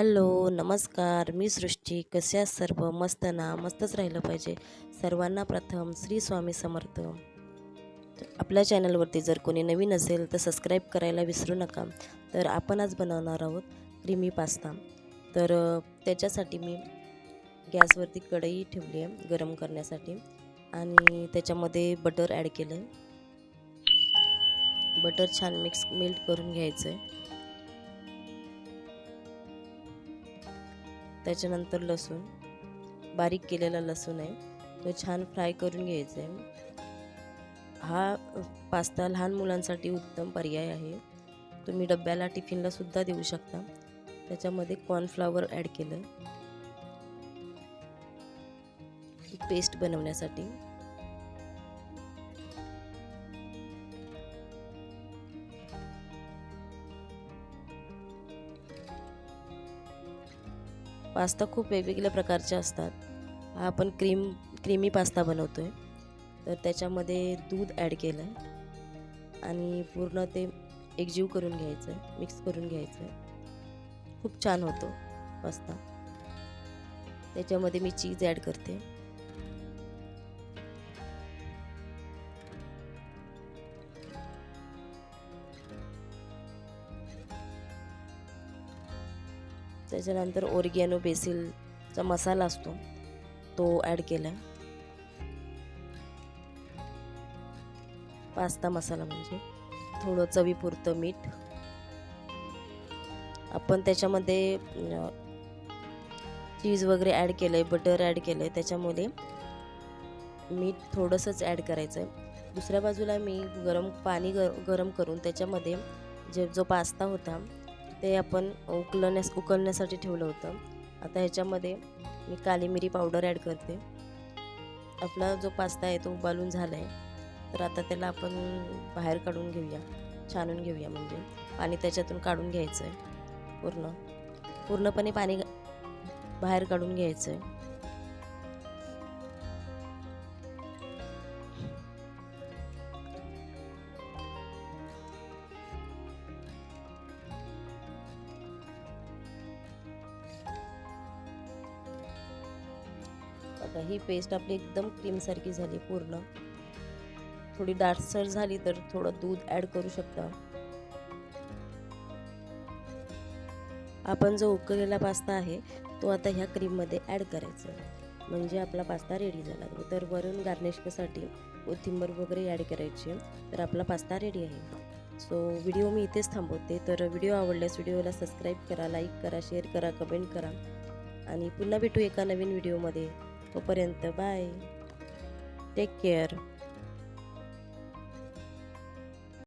Hello नमस्कार. मी सृष्टी. कशा सर्व? मस्त ना? मस्तच राहिलं पाहिजे. सर्वांना प्रथम श्री स्वामी समर्थ. आपल्या चॅनलवरती जर कोणी नवीन असेल तर सबस्क्राईब करायला विसरू नका. तर आपण आज बनवणार आहोत क्रीमी पास्ता. तर त्याच्यासाठी मी गॅसवरती कढई ठेवली आहे गरम करण्यासाठी. आणि त्याच्यामध्ये बटर ॲड केलं आहे. बटर छान मिक्स मेल्ट करून घ्यायचं आहे. त्याच्यानंतर लसूण. बारीक केलेला लसूण आहे. तो छान फ्राय करून घ्यायचा आहे. हा पास्ता लहान मुलांसाठी उत्तम पर्याय आहे. तुम्ही डब्याला टिफिनला सुद्धा देऊ शकता. त्याच्यामध्ये कॉर्नफ्लावर ॲड केलं. पेस्ट बनवण्यासाठी. पास्ता खूप वेगवेगळ्या प्रकारचे असतात. हा आपण क्रीम क्रीमी पास्ता बनवतो आहे तर त्याच्यामध्ये दूध ॲड केलं आहे आणि पूर्ण ते एकजीव करून घ्यायचं आहे मिक्स करून घ्यायचं आहे खूप छान होतो पास्ता. त्याच्यामध्ये मी चीज ॲड करते. त्याच्यानंतर ओरिगॅनो बेसिलचा मसाला असतो तो ॲड केला. पास्ता मसाला म्हणजे थोडं चवीपुरतं मीठ. आपण त्याच्यामध्ये चीज वगैरे ॲड केलं आहे बटर ॲड केलं आहे त्याच्यामुळे मीठ थोडंसंच ॲड करायचं आहे दुसऱ्या बाजूला मी गरम पाणी गर गरम करून त्याच्यामध्ये जे जो पास्ता होता ते आपण उकलण्यास उकलण्यासाठी ठेवलं होतं. आता ह्याच्यामध्ये मी काली मिरी पावडर ॲड करते. आपला जो पास्ता आहे तो उबालून झाला आहे तर आता त्याला आपण बाहेर काढून घेऊया. छानून घेऊया म्हणजे. पाणी त्याच्यातून काढून घ्यायचं आहे पूर्ण. पूर्णपणे पाणी बाहेर काढून घ्यायचं आहे आता ही पेस्ट आपली एकदम क्रीमसारखी झाली पूर्ण. थोडी डार्कसर झाली तर थोडं दूध ॲड करू शकता. आपण जो उकळलेला पास्ता आहे तो आता ह्या क्रीममध्ये ॲड करायचा. म्हणजे आपला पास्ता रेडी झाला. तर वरून गार्निशसाठी कोथिंबर वगैरे ॲड करायची. तर आपला पास्ता रेडी आहे. सो व्हिडिओ मी इथेच थांबवते. तर व्हिडिओ आवडल्यास व्हिडिओला सबस्क्राईब करा लाईक करा शेअर करा कमेंट करा. आणि पुन्हा भेटू एका नवीन व्हिडिओमध्ये तोपर्यंत बाय टेक केअर